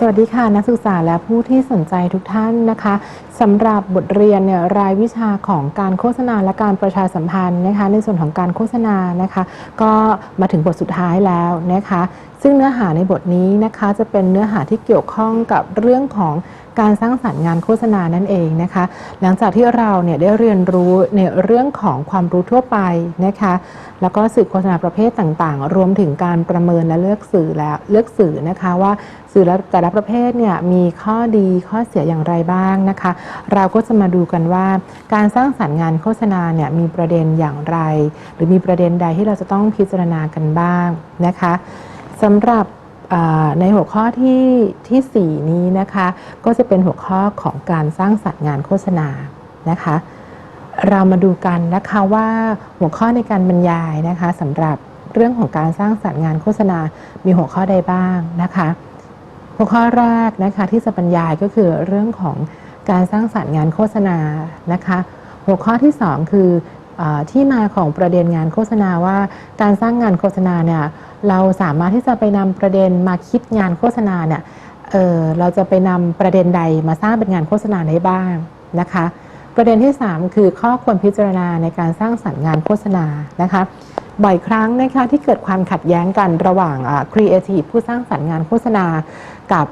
สวัสดีค่ะ นักศึกษาและผู้ที่สนใจทุกท่านนะคะ สำหรับบทเรียนเนี่ยรายวิชาของการโฆษณาและการประชาสัมพันธ์นะคะในส่วนของการโฆษณานะคะก็มาถึงบทสุดท้ายแล้วนะคะซึ่งเนื้อหาในบทนี้นะคะจะเป็นเนื้อหาที่เกี่ยวข้องกับเรื่องของการสร้างสรรค์งานโฆษณานั่นเองนะคะ หลังจากที่เราเนี่ยได้เรียนรู้ในเรื่องของความรู้ทั่วไปนะคะ แล้วก็สื่อโฆษณาประเภทต่างๆ รวมถึงการประเมินและเลือกสื่อแล้วเลือกสื่อนะคะว่าสื่อแต่ละประเภทเนี่ยมีข้อดีข้อเสียอย่างไรบ้างนะคะเราก็จะมาดูกันว่า การสร้างสรรค์งานโฆษณาเนี่ยมีประเด็นอย่างไร หรือมีประเด็นใดที่เราจะต้องพิจารณากันบ้างนะคะสำหรับในหัวข้อที่ที่ 4 นี้นะคะ ก็จะเป็นหัวข้อของการสร้างสรรค์งานโฆษณานะคะ เรามาดูกันนะคะว่าหัวข้อในการบรรยายนะคะสำหรับเรื่องของการสร้างสรรค์งานโฆษณา มีหัวข้อใดบ้างนะคะ หัวข้อแรกนะคะที่จะบรรยายก็คือเรื่องของ การสร้างสรรค์งานโฆษณานะคะ หัวข้อที่ 2 คืออที่มาของประเด็นงานโฆษณาว่า การสร้างงานโฆษณาเนี่ยเราสามารถที่จะไปนำประเด็นมาคิดงานโฆษณาเนี่ยเเราจะไปนำประเด็นใดมาสร้างเป็นงานโฆษณาได้บ้างนะคะ ประเด็นที่ 3 คือข้อควรพิจารณาในการสร้างสรรค์งานโฆษณานะคะบ่อยครั้งนะคะที่เกิดความขัดแย้งกันระหว่างครีเอทีฟผู้สร้างสรรค์งานโฆษณากับ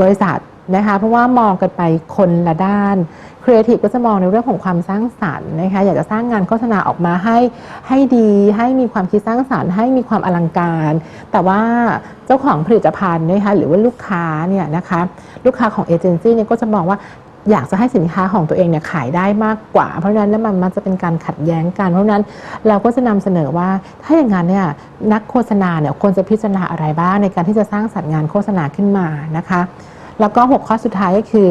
บริษัท นะคะเพราะว่ามองกันไปคนละด้านครีเอทีฟก็จะมองในเรื่องของความสร้างสรรค์นะคะอยากจะสร้างงานโฆษณาออกมาให้ให้ดี ให้มีความคิดสร้างสรรค์ ให้มีความอลังการ แต่ว่าเจ้าของผลิตภัณฑ์นะคะหรือว่าลูกค้าเนี่ยนะคะลูกค้าของเอเจนซี่เนี่ยก็จะมองว่าอยากจะให้สินค้าของตัวเองเนี่ยขายได้มากกว่า เพราะฉะนั้นนยมันมันจะเป็นการขัดแย้งกัน เพราะฉะนั้นเราก็จะนำเสนอว่าถ้าอย่างนั้นเนี่ยนักโฆษณาเนี่ยควรจะพิจารณาอะไรบ้างในการที่จะสร้างสรรค์งานโฆษณาขึ้นมานะคะ แล้วก็หัวข้อสุดท้ายก็คือ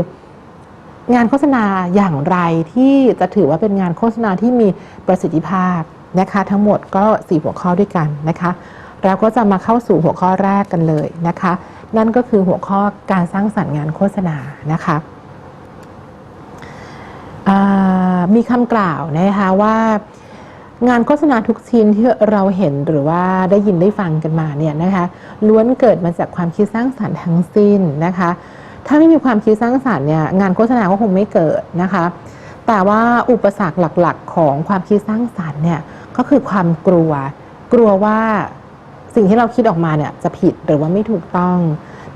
งานโฆษณาอย่างไรที่จะถือว่าเป็นงานโฆษณาที่มีประสิทธิภาพนะคะ ทั้งหมดก็สี่หัวข้อด้วยกันนะคะ เราก็จะมาเข้าสู่หัวข้อแรกกันเลยนะคะ นั่นก็คือหัวข้อการสร้างสรรค์งานโฆษณานะคะมีคำกล่าวนะคะว่างานโฆษณาทุกชิ้นที่เราเห็นหรือว่าได้ยินได้ฟังกันมาเนี่ยนะคะล้วนเกิดมาจากความคิดสร้างสรรค์ทั้งสิ้นนะคะ ถ้าไม่มีความคิดสร้างสรรค์เนี่ยงานโฆษณาก็คงไม่เกิดนะคะ แต่ว่าอุปสรรคหลักๆ ของความคิดสร้างสรรค์เนี่ยก็คือความกลัว กลัวว่าสิ่งที่เราคิดออกมาเนี่ยจะผิดหรือว่าไม่ถูกต้อง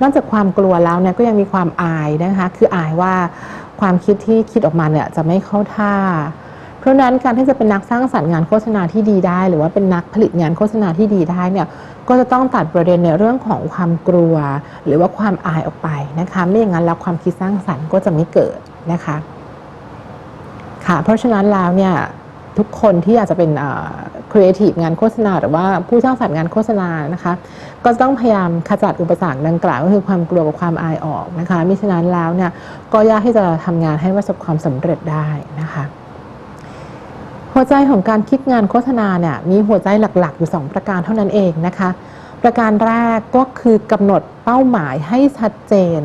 นอกจากความกลัวแล้วเนี่ยก็ยังมีความอายนะคะ คืออายว่าความคิดที่คิดออกมาเนี่ยจะไม่เข้าท่า เพราะนั้นการที่จะเป็นนักสร้างสรรค์งานโฆษณาที่ดีได้ หรือว่าเป็นนักผลิตงานโฆษณาที่ดีได้เนี่ยก็จะต้องตัดประเด็นในเรื่องของความกลัว หรือว่าความอายออกไปนะคะไม่อย่างนั้นแล้วความคิดสร้างสรรค์ก็จะไม่เกิดนะคะค่ะเพราะฉะนั้นแล้วเนี่ยทุกคนที่อยากจะเป็นครีเอทีฟงานโฆษณา หรือว่าผู้สร้างสรรค์งานโฆษณานะคะ ก็ต้องพยายามขจัดอุปสรรคดังกล่าวก็คือความกลัวกับความอายออกนะคะมิฉะนั้นแล้วเนี่ยก็ยากที่จะทำงานให้ประสบความสำเร็จได้นะคะ หัวใจของการคิดงานโฆษณาเนี่ยมีหัวใจหลักๆ อยู่ 2 ประการเท่านั้นเองนะคะ ประการแรกก็คือกำหนดเป้าหมายให้ชัดเจน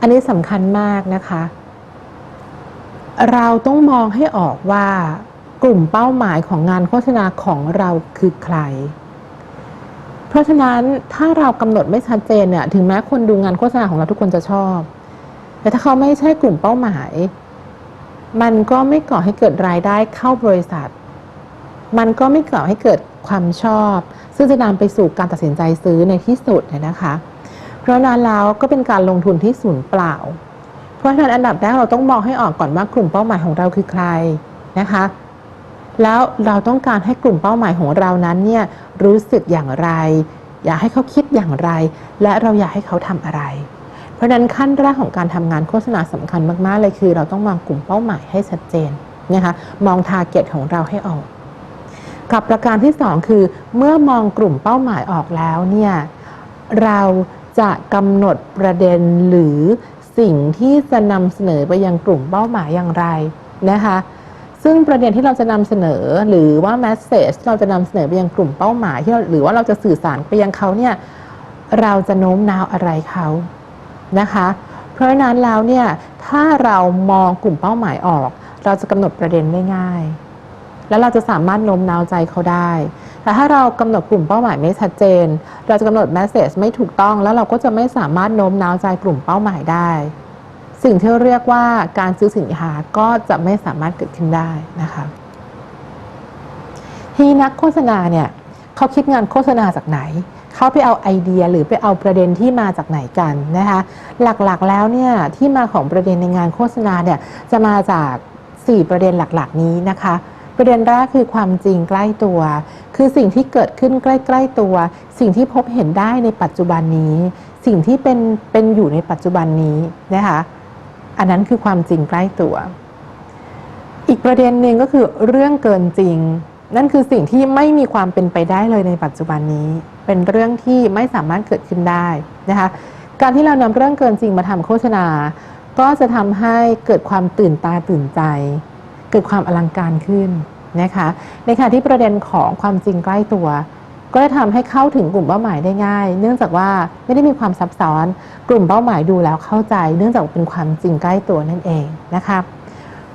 อันนี้สำคัญมากนะคะ เราต้องมองให้ออกว่ากลุ่มเป้าหมายของงานโฆษณาของเราคือใคร เพราะฉะนั้นถ้าเรากำหนดไม่ชัดเจนเนี่ยถึงแม้คนดูงานโฆษณาของเราทุกคนจะชอบ แต่ถ้าเขาไม่ใช่กลุ่มเป้าหมาย มันก็ไม่ก่อให้เกิดรายได้เข้าบริษัท มันก็ไม่ก่อให้เกิดความชอบ ซึ่งจะนำไปสู่การตัดสินใจซื้อในที่สุดนะคะ เพราะนั้นแล้วก็เป็นการลงทุนที่ศูนย์เปล่า เพราะฉะนั้นอันดับแรกเราต้องมองให้ออกก่อนว่ากลุ่มเป้าหมายของเราคือใครนะคะ แล้วเราต้องการให้กลุ่มเป้าหมายของเรานั้นเนี่ยรู้สึกอย่างไร อยากให้เขาคิดอย่างไร และเราอยากให้เขาทำอะไร ราะนั้นขั้นแรกของการทำงานโฆษณาสำคัญมาก ๆ เลยคือ เราต้องมองกลุ่มเป้าหมายให้ชัดเจนนะคะมองทาร์เก็ตของเราให้ออก กับประการที่ 2 คือ เมื่อมองกลุ่มเป้าหมายออกแล้วเนี่ยเราจะกำหนดประเด็นหรือสิ่งที่จะนำเสนอไปยังกลุ่มเป้าหมายอย่างไรนะคะซึ่งประเด็นที่เราจะนำเสนอหรือว่าแมสเซจที่เราจะนำเสนอไปยังกลุ่มเป้าหมายที่หรือว่าเราจะสื่อสารไปยังเขาเนี่ยเราจะโน้มน้าวอะไรเขา นะคะ เพราะฉะนั้นแล้วเนี่ยถ้าเรามองกลุ่มเป้าหมายออก เราจะกำหนดประเด็นได้ง่าย แล้วเราจะสามารถโน้มน้าวใจเขาได้แต่ถ้าเรากำหนดกลุ่มเป้าหมายไม่ชัดเจน เราจะกำหนดแมสเซจไม่ถูกต้อง แล้วเราก็จะไม่สามารถโน้มน้าวใจกลุ่มเป้าหมายได้ สิ่งที่เรียกว่าการซื้อสินค้าก็จะไม่สามารถเกิดขึ้นได้นะคะทีนี้นักโฆษณาเนี่ยเขาคิดงานโฆษณาจากไหน เขาไปเอาไอเดียหรือไปเอาประเด็นที่มาจากไหนกันนะคะหลักๆแล้วเนี่ยที่มาของประเด็นในงานโฆษณาเนี่ยจะมาจาก 4 ประเด็นหลักๆ นี้นะคะ ประเด็นแรกคือความจริงใกล้ตัว คือสิ่งที่เกิดขึ้นใกล้ ๆตัว สิ่งที่พบเห็นได้ในปัจจุบันนี้ สิ่งที่เป็นเป็นอยู่ในปัจจุบันนี้นะคะอันนั้นคือความจริงใกล้ตัว อีกประเด็นหนึ่งก็คือเรื่องเกินจริง นั่นคือสิ่งที่ไม่มีความเป็นไปได้เลยในปัจจุบันนี้ เป็นเรื่องที่ไม่สามารถเกิดขึ้นได้นะคะการที่เรานำเรื่องเกินจริงมาทำโฆษณา ก็จะทำให้เกิดความตื่นตาตื่นใจ เกิดความอลังการขึ้นนะคะในขณะที่ประเด็นของความจริงใกล้ตัว ก็จะทำให้เข้าถึงกลุ่มเป้าหมายได้ง่าย เนื่องจากว่าไม่ได้มีความซับซ้อน กลุ่มเป้าหมายดูแล้วเข้าใจ เนื่องจากเป็นความจริงใกล้ตัวนั่นเองนะคะ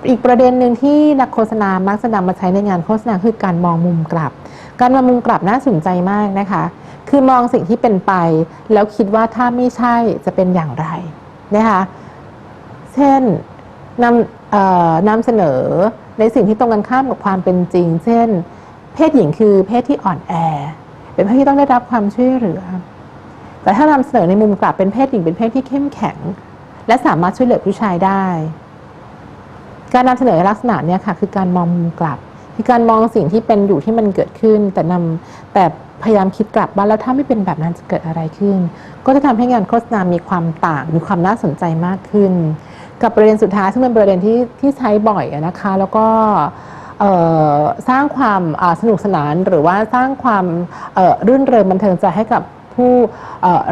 อีกประเด็นหนึ่งที่นักโฆษณามักจะนำมาใช้ในงานโฆษณาคือการมองมุมกลับ การมองมุมกลับน่าสนใจมากนะคะ คือมองสิ่งที่เป็นไป แล้วคิดว่าถ้าไม่ใช่จะเป็นอย่างไรนะคะเช่นนำเอ่อนำเสนอในสิ่งที่ตรงกันข้ามกับความเป็นจริง เช่น เพศหญิงคือเพศที่อ่อนแอ เป็นเพศที่ต้องได้รับความช่วยเหลือ แต่ถ้านำเสนอในมุมกลับเป็นเพศหญิงเป็นเพศที่เข้มแข็ง และสามารถช่วยเหลือผู้ชายได้ การนำเสนอลักษณะเนี้ยค่ะคือการมองมุมกลับคือการมองสิ่งที่เป็นอยู่ที่มันเกิดขึ้น แต่นำแต่พยายามคิดกลับว่าแล้วถ้าไม่เป็นแบบนั้นจะเกิดอะไรขึ้น ก็จะทำให้งานโฆษณามีความต่างมีความน่าสนใจมากขึ้น กับประเด็นสุดท้ายซึ่งเป็นประเด็นที่ที่ใช้บ่อยนะคะ แล้วก็สร้างความสนุกสนานหรือว่าสร้างความรื่นเริงบันเทิงใจให้กับ ผู้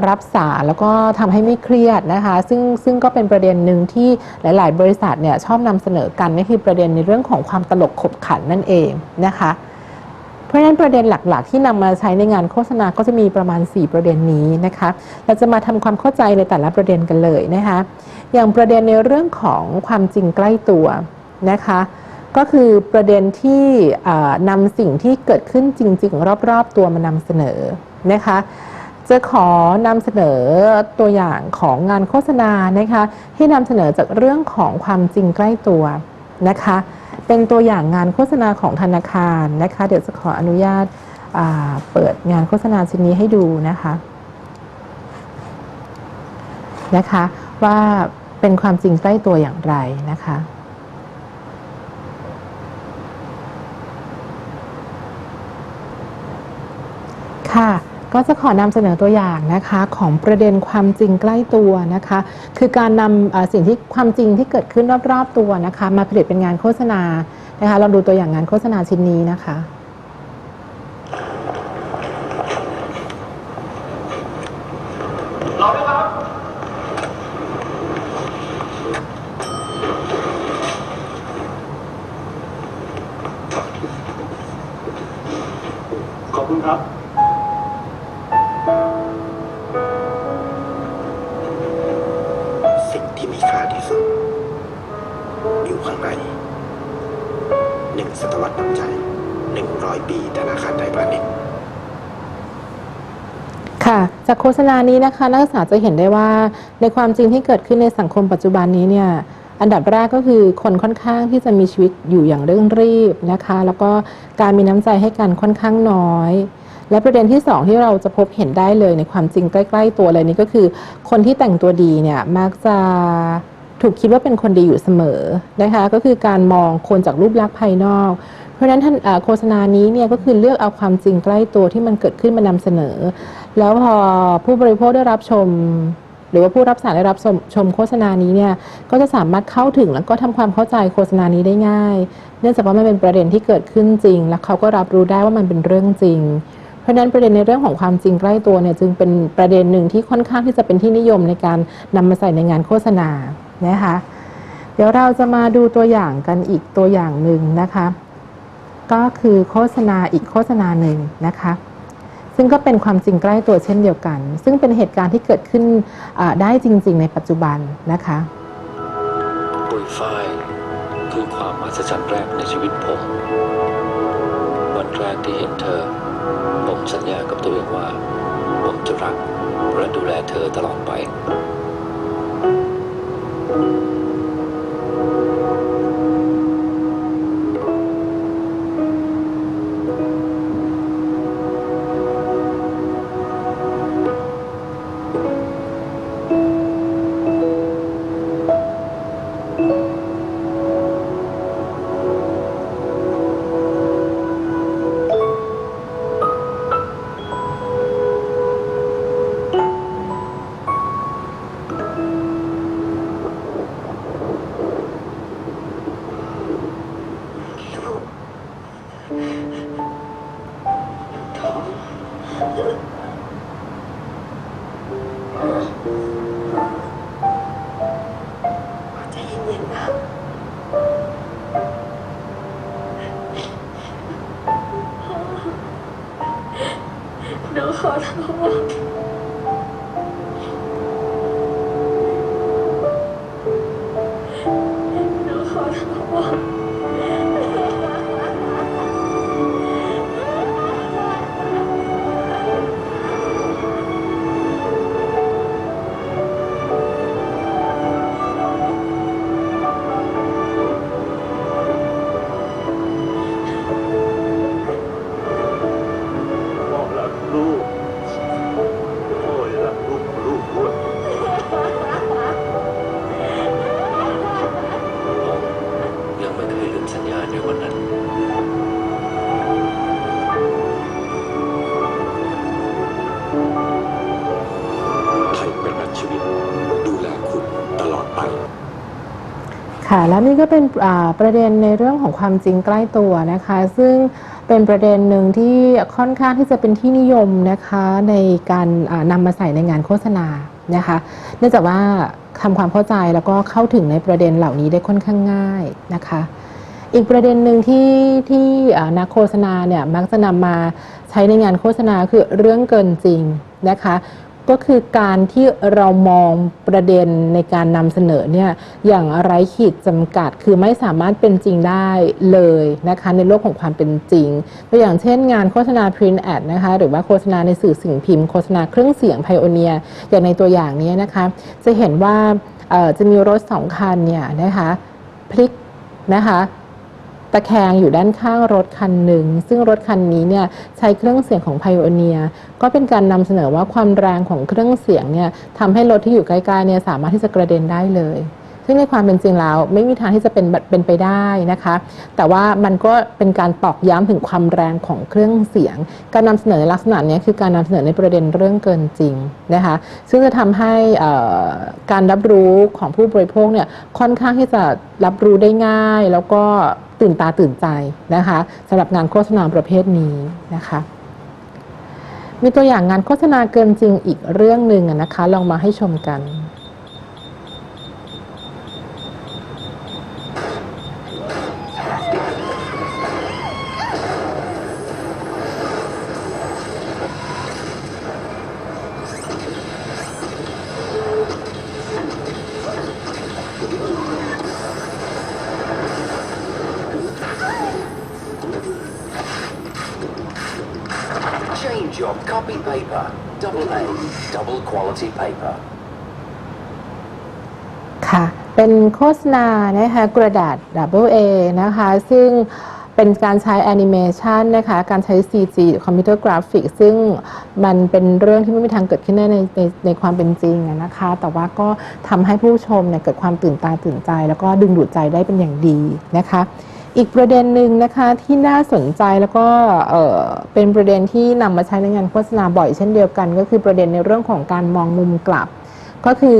รับสารแล้วก็ทำให้ไม่เครียดนะคะซึ่งซึ่งก็เป็นประเด็นหนึ่งที่หลาย ๆ บริษัทเนี่ยชอบนำเสนอกันนั่คือประเด็นในเรื่องของความตลกขบขันนั่นเองนะคะเพราะฉะนั้นประเด็นหลัก ๆ ที่นำมาใช้ในงานโฆษณาก็จะมีประมาณ 4 ประเด็นนี้นะคะเราจะมาทำความเข้าใจในแต่ละประเด็นกันเลยนะคะอย่างประเด็นในเรื่องของความจริงใกล้ตัวนะคะก็คือประเด็นที่อ่านำสิ่งที่เกิดขึ้นจริง ๆ รอบ ๆ ตัวมานำเสนอนะคะ จะขอนำเสนอตัวอย่างของงานโฆษณานะคะที่นำเสนอจากเรื่องของความจริงใกล้ตัวนะคะ เป็นตัวอย่างงานโฆษณาของธนาคารนะคะ เดี๋ยวจะขออนุญาตาเปิดงานโฆษณาชิ้นนี้ให้ดูนะคะนะคะ ว่าเป็นความจริงใกล้ตัวอย่างไรนะคะค่ะ ก็จะขอนำเสนอตัวอย่างนะคะของประเด็นความจริงใกล้ตัวนะคะ คือการนำสิ่งที่ความจริงที่เกิดขึ้นรอบๆตัวนะคะ มาผลิตเป็นงานโฆษณานะคะลองดูตัวอย่างงานโฆษณาชิ้นนี้นะคะ ฆษณานี้นะคะนักศึกษาจะเห็นได้ว่าในความจริงที่เกิดขึ้นในสังคมปัจจุบันนี้เนี่ยอันดับแรกก็คือคนค่อนข้างที่จะมีชีวิตอยู่อย่างเร่งรีบนะคะ แล้วก็การมีน้ำใจให้กันค่อนข้างน้อย และประเด็นที่สองที่เราจะพบเห็นได้เลยในความจริงใกล้ ๆ ตัวเลยนี่ก็คือ คนที่แต่งตัวดีเนี่ยมักจะ ถูกคิดว่าเป็นคนดีอยู่เสมอนะคะ ก็คือการมองคนจากรูปลักษณ์ภายนอก เพราะฉะนั้นท่านโฆษณานี้เนี่ยก็คือเลือกเอาความจริงใกล้ตัวที่มันเกิดขึ้นมานำเสนอ แล้วพอผู้บริโภคได้รับชม หรือว่าผู้รับสารได้รับชมชมโฆษณานี้เนี่ยก็จะสามารถเข้าถึงแล้วก็ทำความเข้าใจโฆษณานี้ได้ง่าย เนื่องจากว่ามันเป็นประเด็นที่เกิดขึ้นจริง และเขาก็รับรู้ได้ว่ามันเป็นเรื่องจริงเพราะฉะนั้นประเด็นในเรื่องของความจริงใกล้ตัวเนี่ยจึงเป็นประเด็นหนึ่งที่ค่อนข้างที่จะเป็นที่นิยมในการนำมาใส่ในงานโฆษณา นะคะ เดี๋ยวเราจะมาดูตัวอย่างกันอีกตัวอย่างหนึ่งนะคะ ก็คือโฆษณาอีกโฆษณาหนึ่งนะคะ ซึ่งก็เป็นความจริงใกล้ตัวเช่นเดียวกัน ซึ่งเป็นเหตุการณ์ที่เกิดขึ้นได้จริง ๆ ในปัจจุบันนะคะปุยฝ้ายคือความมหัศจรรย์แรกในชีวิตผม วันแรกที่เห็นเธอ ผมสัญญากับตัวเองว่า ผมจะรักและดูแลเธอตลอดไป Thank you. ใจเย็นๆนะ หนูขอโทษ ค่ะแล้วนี่ก็เป็นประเด็นในเรื่องของความจริงใกล้ตัวนะคะ ซึ่งเป็นประเด็นหนึ่งที่ค่อนข้างที่จะเป็นที่นิยมนะคะในการอ่านำมาใส่ในงานโฆษณานะคะเนื่องจากว่าทำความเข้าใจแล้วก็เข้าถึงในประเด็นเหล่านี้ได้ค่อนข้างง่ายนะคะ อีกประเด็นหนึ่งที่ที่นักโฆษณาเนี่ยมักจะนำมาใช้ในงานโฆษณาคือเรื่องเกินจริงนะคะ ก็คือการที่เรามองประเด็นในการนำเสนอเนี่ยอย่างไร้ขีดจำกัด คือไม่สามารถเป็นจริงได้เลยนะคะในโลกของความเป็นจริงตัวอย่างเช่นงานโฆษณา print ad นะคะหรือว่าโฆษณาในสื่อสิ่งพิมพ์โฆษณาเครื่องเสียงไพโอเนียอย่างในตัวอย่างนี้นะคะจะเห็นว่าจะมีรถสองคันเนี่ยนะคะพลิกนะคะ ตะแคงอยู่ด้านข้างรถคันหนึ่ง ซึ่งรถคันนี้เนี่ยใช้เครื่องเสียงของไพโอเนียก็เป็นการนำเสนอว่าความแรงของเครื่องเสียงเนี่ยทำให้รถที่อยู่ใกล้ๆเนี่ยสามารถที่จะกระเด็นได้เลย ซึ่งในความเป็นจริงแล้วไม่มีทางที่จะเป็นเป็นไปได้นะคะ แต่ว่ามันก็เป็นการตอกย้ำถึงความแรงของเครื่องเสียง การนำเสนอในลักษณะนี้คือการนำเสนอในประเด็นเรื่องเกินจริงนะคะ ซึ่งจะทำให้การรับรู้ของผู้บริโภคเนี่ยค่อนข้างที่จะรับรู้ได้ง่าย แล้วก็ตื่นตาตื่นใจนะคะสำหรับงานโฆษณาประเภทนี้นะคะมีตัวอย่างงานโฆษณาเกินจริงอีกเรื่องหนึ่งนะคะ ลองมาให้ชมกัน copy paper. Double A, double quality paper. ค่ะ เป็นโฆษณานะคะกระดาษ Double A นะคะ ซึ่งเป็นการใช้แอนิเมชันนะคะ การใช้ CG คอมพิวเตอร์กราฟิก ซึ่งมันเป็นเรื่องที่ไม่มีทางเกิดขึ้นได้ในในในความเป็นจริงนะคะ แต่ว่าก็ทำให้ผู้ชมเนี่ยเกิดความตื่นตาตื่นใจ แล้วก็ดึงดูดใจได้เป็นอย่างดีนะคะ อีกประเด็นหนึ่งนะคะที่น่าสนใจแล้วก็เเป็นประเด็นที่นำมาใช้ในงานโฆษณาบ่อยเช่นเดียวกัน ก็คือประเด็นในเรื่องของการมองมุมกลับ ก็คือ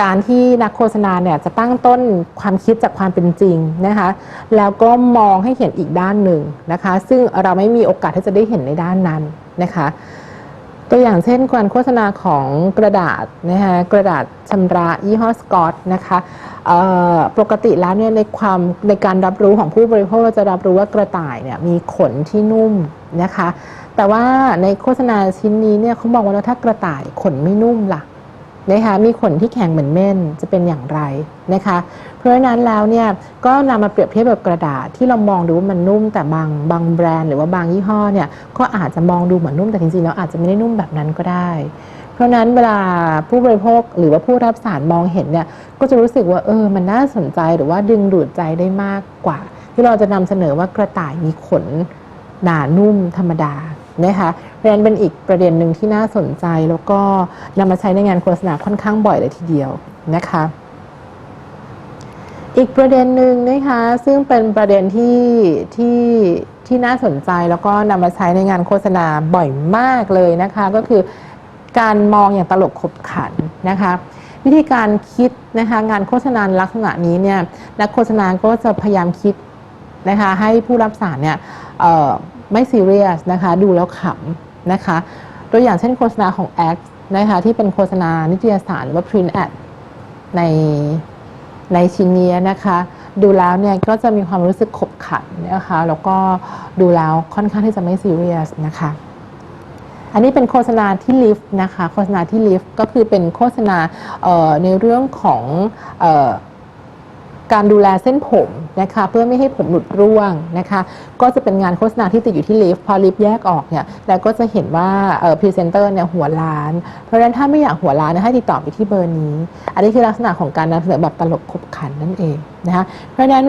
การที่นักโฆษณาเนี่ยจะตั้งต้นความคิดจากความเป็นจริงนะคะแล้วก็มองให้เห็นอีกด้านหนึ่งนะคะ ซึ่งเราไม่มีโอกาสที่จะได้เห็นในด้านนั้นนะคะ ตัวอย่างเช่นการโฆษณาของกระดาษนะคะกระดาษชำระยี่ห้อสกอตนะคะปกติแล้วเนี่ยในความในการรับรู้ของผู้บริโภคเราจะรับรู้ว่ากระต่ายเนี่ยมีขนที่นุ่มนะคะ แต่ว่าในโฆษณาชิ้นนี้เนี่ยเขาบอกว่าแล้วถ้ากระต่ายขนไม่นุ่มล่ะนะคะมีขนที่แข็งเหมือนเม่นจะเป็นอย่างไรนะคะ เพราะฉะนั้นแล้วเนี่ยก็นำมาเปรียบเทียบกับกระดาษที่เรามองดูว่ามันนุ่มแต่บางบางแบรนด์หรือว่าบางยี่ห้อเนี่ยก็อาจจะมองดูเหมือนนุ่มแต่จริงๆแล้วอาจจะไม่ได้นุ่มแบบนั้นก็ได้ เพราะนั้นเวลาผู้บริโภคหรือว่าผู้รับสารมองเห็นเนี่ยก็จะรู้สึกว่าเออมันน่าสนใจหรือว่าดึงดูดใจได้มากกว่า ที่เราจะนำเสนอว่ากระต่ายมีขนหนานุ่มธรรมดานะคะเพราะฉะนั้นเป็นอีกประเด็นหนึ่งที่น่าสนใจแล้วก็นำมาใช้ในงานโฆษณาค่อนข้างบ่อยเลยทีเดียวนะคะ อีกประเด็นหนึ่งนะคะซึ่งเป็นประเด็นที่ที่ที่น่าสนใจแล้วก็นำมาใช้ในงานโฆษณาบ่อยมากเลยนะคะ ก็คือการมองอย่างตลกขบขันนะคะ วิธีการคิดนะคะงานโฆษณาลักษณะนี้เนี่ยนักโฆษณาก็จะพยายามคิดนะคะให้ผู้รับสารเนี่ยไม่ซีเรียสนะคะดูแล้วขำนะคะตัวอย่างเช่นโฆษณาของ X นะคะที่เป็นโฆษณานิตยสารหรือว่า print ad ใน ในชิ้นนี้นะคะ ดูแล้วเนี่ยก็จะมีความรู้สึกขบขันนะคะแล้วก็ดูแล้วค่อนข้างที่จะไม่ซีเรียสนะคะอันนี้เป็นโฆษณาที่ลิฟต์นะคะโฆษณาที่ลิฟต์ก็คือเป็นโฆษณาในเรื่องของ การดูแลเส้นผมนะคะเพื่อไม่ให้ผมหลุดร่วงนะคะ ก็จะเป็นงานโฆษณาที่ติดอยู่ที่ลิฟต์พอลิฟต์แยกออกเนี่ยแล้วก็จะเห็นว่าพรีเซนเตอร์เนี่ยหัวล้าน เพราะฉะนั้นถ้าไม่อยากหัวล้านนให้ติดต่อไปที่เบอร์นี้ อันนี้คือลักษณะของการนำเสนอแบบตลกขบขันนั่นเองนะคะเพราะฉะนั้น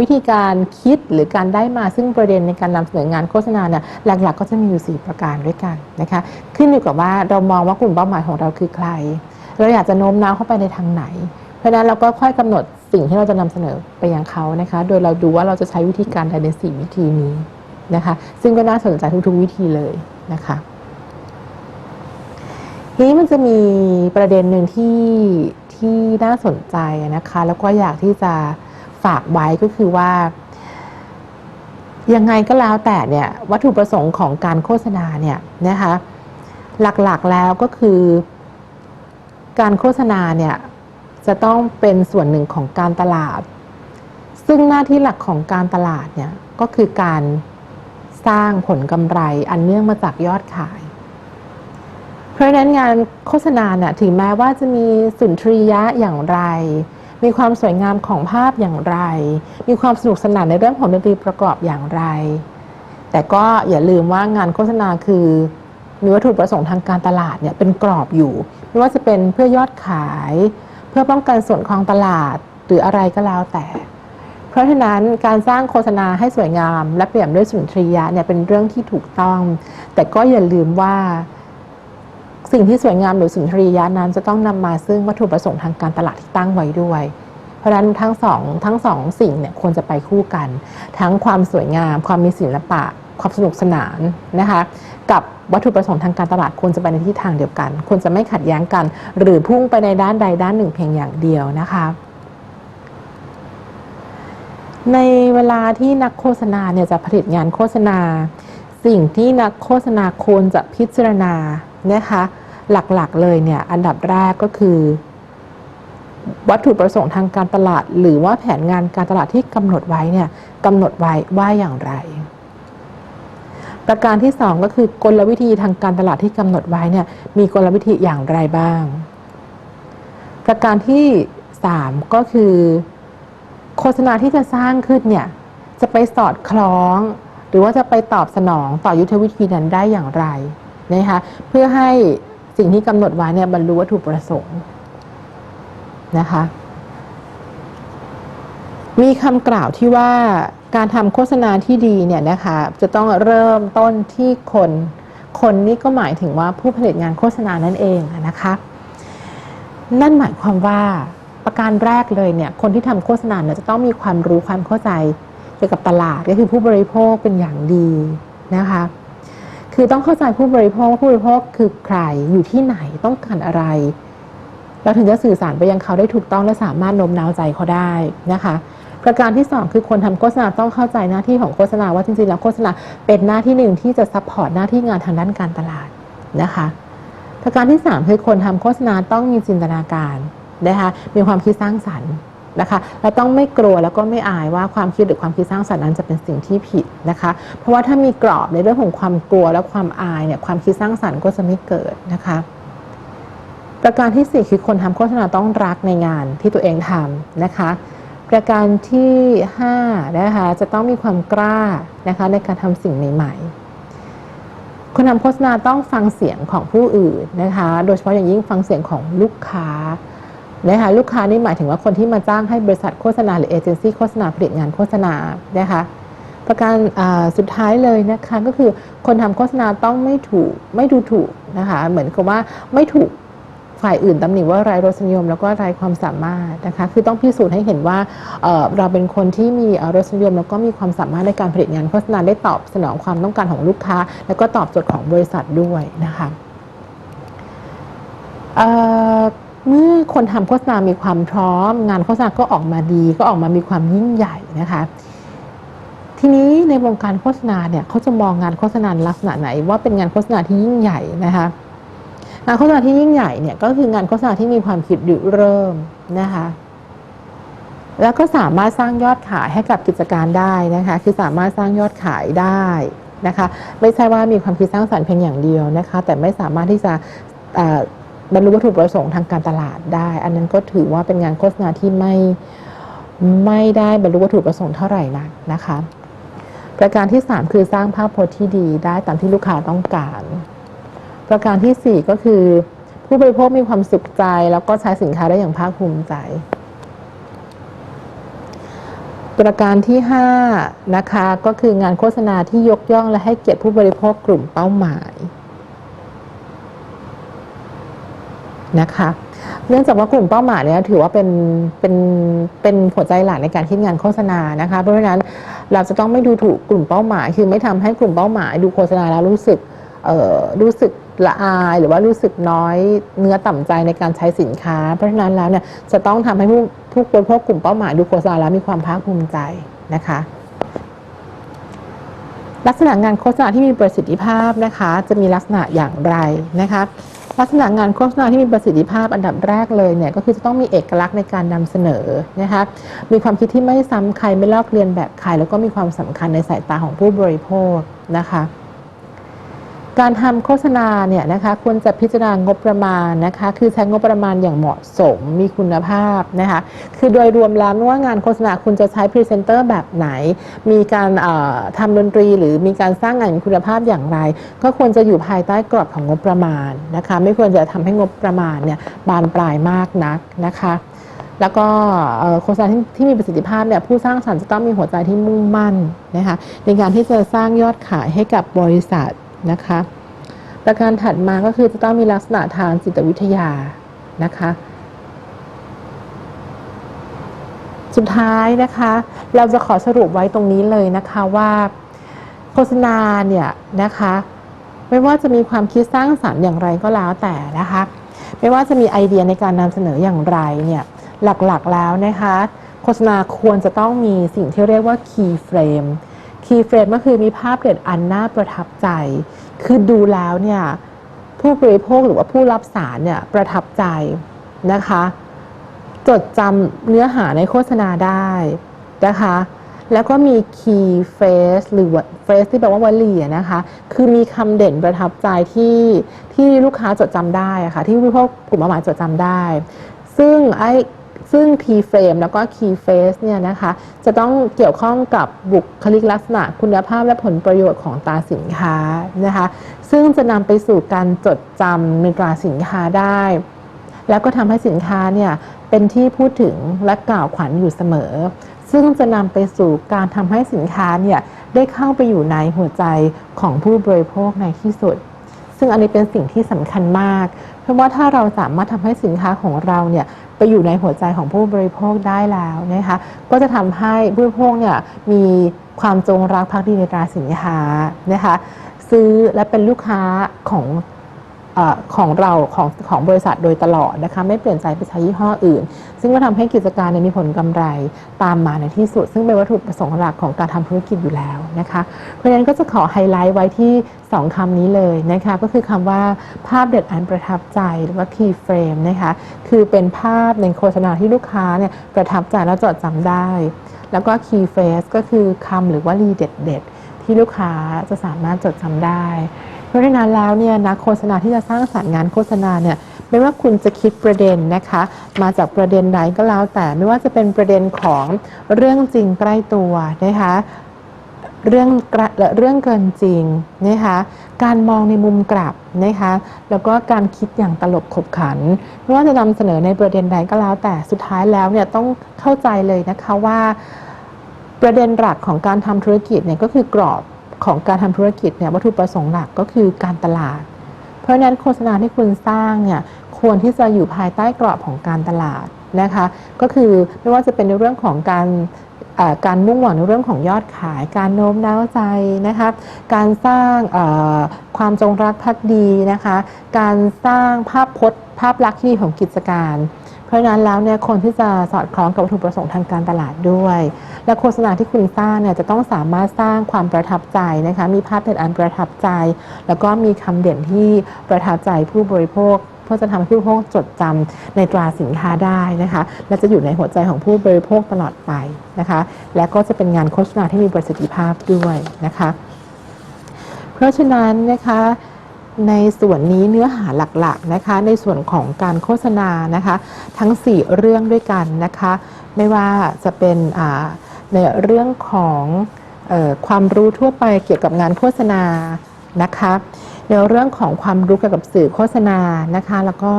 วิธีการคิดหรือการได้มาซึ่งประเด็นในการนำเสนองานโฆษณาเนี่ยหลักๆ ก็จะมีอยู่ 4 ประการด้วยกันนะคะขึ้นอยู่กับว่าเรามองว่ากลุ่มเป้าหมายของเราคือใคร เราอยากจะโน้มน้าวเข้าไปในทางไหน เพราะนั้นเราก็ค่อยกำหนดสิ่งที่เราจะนำเสนอไปยังเขานะคะ โดยเราดูว่าเราจะใช้วิธีการใดในสี่วิธีนี้นะคะ ซึ่งก็น่าสนใจทุกๆวิธีเลยนะคะทีนี้มันจะมีประเด็นหนึ่งที่ที่น่าสนใจนะคะ แล้วก็อยากที่จะฝากไว้ก็คือว่า ยังไงก็แล้วแต่เนี่ยวัตถุประสงค์ของการโฆษณาเนี่ยนะคะ หลักๆแล้วก็คือ การโฆษณาเนี่ย จะต้องเป็นส่วนหนึ่งของการตลาด ซึ่งหน้าที่หลักของการตลาดเนี่ยก็คือการสร้างผลกำไรอันเนื่องมาจากยอดขาย เพราะฉะนั้นงานโฆษณาเนี่ยถึงแม้ว่าจะมีสุนทรียะอย่างไร มีความสวยงามของภาพอย่างไร มีความสนุกสนานในเรื่องของดนตรีประกอบอย่างไร แต่ก็อย่าลืมว่างานโฆษณาคือมีวัตถุประสงค์ทางการตลาดเนี่ยเป็นกรอบอยู่ ไม่ว่าจะเป็นเพื่อยอดขาย พื่อป้องกันส่วนคลองตลาดหรืออะไรก็แล้วแต่ เพราะฉะนั้นการสร้างโฆษณาให้สวยงาม และเปี่ยมด้วยสุนทรียะเนี่ยเป็นเรื่องที่ถูกต้อง แต่ก็อย่าลืมว่า สิ่งที่สวยงามหรือสุนทรียะนั้นจะต้องนำมาซึ่งวัตถุประสงค์ทางการตลาดที่ตั้งไว้ด้วย เพราะฉะนั้นทั้งสองทั้งสองสิ่งเนี่ยควรจะไปคู่กัน ทั้งความสวยงาม ความมีศิลปะ ความสนุกสนานนะคะ กับ วัตถุประสงค์ทางการตลาดควรจะไปในทิศทางเดียวกัน ควรจะไม่ขัดแย้งกัน หรือพุ่งไปในด้านใดด้านหนึ่งเพียงอย่างเดียวนะคะในเวลาที่นักโฆษณาเนี่ยจะผลิตงานโฆษณา สิ่งที่นักโฆษณาควรจะพิจารณานะคะหลักๆเลยเนี่ยอันดับแรกก็คือ วัตถุประสงค์ทางการตลาด หรือว่าแผนงานการตลาดที่กำหนดไว้เนี่ยกำหนดไว้ว่าอย่างไร ประการที่สองก็คือกลวิธีทางการตลาดที่กำหนดไว้เนี่ยมีกลวิธีอย่างไรบ้าง ประการที่สามก็คือ โฆษณาที่จะสร้างขึ้นเนี่ยจะไปสอดคล้อง หรือว่าจะไปตอบสนองต่อยุทธวิธีนั้นได้อย่างไรนะคะเพื่อให้สิ่งที่กำหนดไว้เนี่ยบรรลุวัตถุประสงค์นะคะมีคำกล่าวที่ว่า การทำโฆษณาที่ดีเนี่ยนะคะจะต้องเริ่มต้นที่คน คนนี่ก็หมายถึงว่าผู้ผลิตงานโฆษณานั่นเองนะคะ นั่นหมายความว่าประการแรกเลยเนี่ยคนที่ทำโฆษณาเนี่ยจะต้องมีความรู้ความเข้าใจเกี่ยวกับตลาดก็คือผู้บริโภคเป็นอย่างดีนะคะ คือต้องเข้าใจผู้บริโภคผู้บริโภคคือใครอยู่ที่ไหนต้องการอะไรเราถึงจะสื่อสารไปยังเขาได้ถูกต้องและสามารถโน้มน้าวใจเขาได้นะคะ ประการที่ 2 คือคนทำโฆษณาต้องเข้าใจหน้าที่ของโฆษณาว่าจริงๆแล้วโฆษณาเป็นหน้าที่หนึ่งที่จะซัพพอร์ตหน้าที่งานทางด้านการตลาดนะคะประการที่ 3 คือคนทำโฆษณาต้องมีจินตนาการนะคะมีความคิดสร้างสรรค์นะคะและต้องไม่กลัวแล้วก็ไม่อายว่าความคิดหรือความคิดสร้างสรรค์นั้นจะเป็นสิ่งที่ผิดนะคะ เพราะว่าถ้ามีกรอบในเรื่องของความกลัวและความอายเนี่ยความคิดสร้างสรรค์ก็จะไม่เกิดนะคะ ประการที่ 4 คือคนทำโฆษณาต้องรักในงานที่ตัวเองทำนะคะ ประการที่5นะคะจะต้องมีความกล้านะคะในการทำสิ่งใหม่ๆคนทำโฆษณาต้องฟังเสียงของผู้อื่นนะคะ โดยเฉพาะอย่างยิ่งฟังเสียงของลูกค้านะคะลูกค้านี่หมายถึงว่าคนที่มาจ้างให้บริษัทโฆษณาหรือเอเจนซี่โฆษณาผลิตงานโฆษณานะคะประการสุดท้ายเลยนะคะก็คือคนทำโฆษณาต้องไม่ถูกไม่ดูถูกนะคะเหมือนกับว่าไม่ถูก ฝ่ายอื่นตำหนิว่าไร้รสนิยม แล้วก็ไร้ความสามารถนะคะคือต้องพิสูจน์ให้เห็นว่าเราเป็นคนที่มีรสนิยม แล้วก็มีความสามารถในการผลิตงานโฆษณาได้ตอบสนองความต้องการของลูกค้า แล้วก็ตอบโจทย์ของบริษัทด้วยนะคะเอ่อเมื่อคนทำโฆษณามีความพร้อม งานโฆษณาก็ออกมาดี ก็ออกมามีความยิ่งใหญ่นะคะทีนี้ในวงการโฆษณาเนี่ยเขาจะมองงานโฆษณาลักษณะไหน ว่าเป็นงานโฆษณาที่ยิ่งใหญ่นะคะ งานโฆษณาที่ยิ่งใหญ่เนี่ยก็คืองานโฆษณาที่มีความคิดริเริ่มนะคะ แล้วก็สามารถสร้างยอดขายให้กับกิจการได้นะคะ คือสามารถสร้างยอดขายได้นะคะ ไม่ใช่ว่ามีความคิดสร้างสรรค์เพียงอย่างเดียวนะคะ แต่ไม่สามารถที่จะบรรลุวัตถุประสงค์ทางการตลาดได้ อันนั้นก็ถือว่าเป็นงานโฆษณาที่ไม่ไม่ได้บรรลุวัตถุประสงค์เท่าไหร่นักนะคะ ประการที่ 3 คือสร้างภาพพจน์ที่ดีได้ตามที่ลูกค้าต้องการ ประการทีสี่ 4 ก็คือ ผู้บริโภคมีความสุขใจ แล้วก็ใช้สินค้าได้อย่างภาคภูมิใจ ประการที่5นะคะก็คืองานโฆษณาที่ยกย่องและให้เกียรติผู้บริโภคกลุ่มเป้าหมายนะคะเนื่องจากว่ากลุ่มเป้าหมายเนี่ยถือว่าเป็นเป็นเป็นหัวใจหลักในการคิดงานโฆษณานะคะเพราะฉะนั้นเราจะต้องไม่ดูถูกกลุ่มเป้าหมาย คือไม่ทำให้กลุ่มเป้าหมาย ดูโฆษณาแล้วรู้สึก รู้สึกละอายหรือว่ารู้สึกน้อยเนื้อต่ำใจในการใช้สินค้า เพราะฉะนั้นแล้วเนี่ยจะต้องทำให้ผู้ผู้บริโภคกลุ่มเป้าหมายดูโฆษณาแล้วมีความภาคภูมิใจนะคะลักษณะงานโฆษณาที่มีประสิทธิภาพนะคะ จะมีลักษณะอย่างไรนะคะลักษณะงานโฆษณาที่มีประสิทธิภาพอันดับแรกเลยเนี่ยก็คือจะต้องมีเอกลักษณ์ในการนำเสนอนะคะมีความคิดที่ไม่ซ้ำใครไม่ลอกเลียนแบบใคร แล้วก็มีความสำคัญในสายตาของผู้บริโภคนะคะ การทำโฆษณาเนี่ยนะคะควรจะพิจารณางบประมาณนะคะ คือใช้งบประมาณอย่างเหมาะสมมีคุณภาพนะคะ คือโดยรวมแล้วไม่ว่างานโฆษณาคุณจะใช้พรีเซนเตอร์แบบไหน มีการทำดนตรี หรือมีการสร้างงานคุณภาพอย่างไร ก็ควรจะอยู่ภายใต้กรอบของงบประมาณนะคะ ไม่ควรจะทำให้งบประมาณเนี่ยบานปลายมากนักนะคะแล้วก็โฆษณาที่ที่มีประสิทธิภาพเนี่ยผู้สร้างสรรค์จะต้องมีหัวใจที่มุ่งมั่นนะคะในการที่จะสร้างยอดขายให้กับบริษัท นะคะ ประการถัดมาก็คือจะต้องมีลักษณะทางจิตวิทยานะคะ สุดท้ายนะคะ เราจะขอสรุปไว้ตรงนี้เลยนะคะว่าโฆษณาเนี่ยนะคะ ไม่ว่าจะมีความคิดสร้างสรรค์อย่างไรก็แล้วแต่นะคะ ไม่ว่าจะมีไอเดียในการนำเสนออย่างไรเนี่ยหลักๆแล้วนะคะ โฆษณาควรจะต้องมีสิ่งที่เรียกว่า key frame key frame ก็คือมีภาพเด็ดอันน่าประทับใจ คือดูแล้วเนี่ยผู้บริโภคหรือว่าผู้รับสารเนี่ยประทับใจนะคะ จดจำเนื้อหาในโฆษณาได้นะคะ แล้วก็มี key phrase หรือว่า phrase ที่แปลว่าวลีนะคะ คือมีคำเด่นประทับใจที่ที่ลูกค้าจดจำได้ะค่ะที่ผู้บริโภคกลุ่มเป้าหมายจดจำได้ ซึ่งไอ ซึ่ง key frame แล้วก็ key phrase เนี่ยนะคะจะต้องเกี่ยวข้องกับบุคลิกลักษณะคุณภาพและผลประโยชน์ของตราสินค้านะคะ ซึ่งจะนำไปสู่การจดจำในตราสินค้าได้ แล้วก็ทำให้สินค้าเนี่ยเป็นที่พูดถึงและกล่าวขวัญอยู่เสมอ ซึ่งจะนำไปสู่การทำให้สินค้าเนี่ยได้เข้าไปอยู่ในหัวใจของผู้บริโภคในที่สุด ซึ่งอันนี้เป็นสิ่งที่สำคัญมาก เพราะว่าถ้าเราสามารถทำให้สินค้าของเราเนี่ย ไปอยู่ในหัวใจของผู้บริโภคได้แล้วนะคะก็จะทำให้ผู้บริโภคเนี่ยมีความจงรักภักดีในตราสินค้านะคะซื้อและเป็นลูกค้าของ ของเราของของบริษัทโดยตลอดนะคะไม่เปลี่ยนใจไปใช้ยี่ห้ออื่น ซึ่งก็ทำให้กิจการมีผลกำไรตามมาในที่สุด ซึ่งเป็นวัตถุประสงค์หลักของการทำธุรกิจอยู่แล้วนะคะเพราะฉะนั้นก็จะขอไฮไลท์ไว้ที่ 2คำนี้เลยนะคะก็คือคำว่าภาพเด็ดอันประทับใจหรือว่า key frame นะคะคือเป็นภาพในโฆษณาที่ลูกค้าเนี่ยประทับใจและจดจำได้ แล้วก็ key phrase ก็คือคำหรือว่าลีเด็ดๆที่ลูกค้าจะสามารถจดจำได้ เพราะฉะนั้นแล้วเนี่ยนักโฆษณาที่จะสร้างสรรค์งานโฆษณาเนี่ยไม่ว่าคุณจะคิดประเด็นนะคะ มาจากประเด็นใดก็แล้ว แต่ไม่ว่าจะเป็นประเด็นของเรื่องจริงใกล้ตัวนะคะเรื่องกระเรื่องเกินจริงนะคะการมองในมุมกลับนะคะแล้วก็การคิดอย่างตลกขบขันไม่ว่าจะนำเสนอในประเด็นใดก็แล้ว แต่สุดท้ายแล้วเนี่ยต้องเข้าใจเลยนะคะว่า ประเด็นหลักของการทำธุรกิจเนี่ยก็คือกรอบ ของการทำธุรกิจเนี่ยวัตถุประสงค์หลักก็คือการตลาด เพราะฉะนั้นโฆษณาที่คุณสร้างเนี่ยควรที่จะอยู่ภายใต้กรอบของการตลาดนะคะ ก็คือไม่ว่าจะเป็นในเรื่องของการการมุ่งหวังในเรื่องของยอดขาย การโน้มน้าวใจนะคะการสร้างความจงรักภักดีนะคะ การสร้างภาพพจน์ ภาพลักษณ์ที่ดีของกิจการ เพราะฉะนั้นแล้วเนี่ยคนที่จะสอดคล้องกับวัตถุประสงค์ทางการตลาดด้วย และโฆษณาที่คุณสร้างเนี่ยจะต้องสามารถสร้างความประทับใจนะคะมีภาพเป็นอันประทับใจ แล้วก็มีคำเด่นที่ประทับใจผู้บริโภคเพื่อจะทำให้ผู้บริโภคจดจำในตราสินค้าได้นะคะ และจะอยู่ในหัวใจของผู้บริโภคตลอดไปนะคะ และก็จะเป็นงานโฆษณาที่มีประสิทธิภาพด้วยนะคะ เพราะฉะนั้นนะคะ ในส่วนนี้เนื้อหาหลักๆนะคะ ในส่วนของการโฆษณานะคะ ทั้ง 4 เรื่องด้วยกันนะคะ ไม่ว่าจะเป็นในเรื่องของออความรู้ทั่วไปเกี่ยวกับงานโฆษณา นะคะในเรื่องของความรู้เกี่ยวกับสื่อโฆษณานะคะ แล้วก็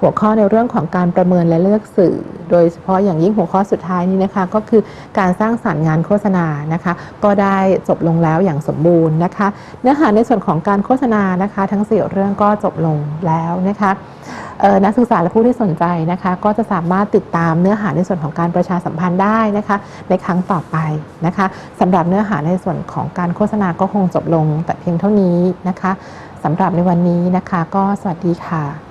หัวข้อในเรื่องของการประเมินและเลือกสื่อ โดยเฉพาะอย่างยิ่งหัวข้อสุดท้ายนี้นะคะ ก็คือการสร้างสรรค์งานโฆษณานะคะ ก็ได้จบลงแล้วอย่างสมบูรณ์นะคะ เนื้อหาในส่วนของการโฆษณานะคะ ทั้งสี่เรื่องก็จบลงแล้วนะคะ นักศึกษาและผู้ที่สนใจนะคะ ก็จะสามารถติดตามเนื้อหาในส่วนของการประชาสัมพันธ์ได้นะคะ ในครั้งต่อไปนะคะสำหรับเนื้อหาในส่วนของการโฆษณาก็คงจบลงแต่เพียงเท่านี้นะคะสำหรับในวันนี้นะคะ ก็สวัสดีค่ะ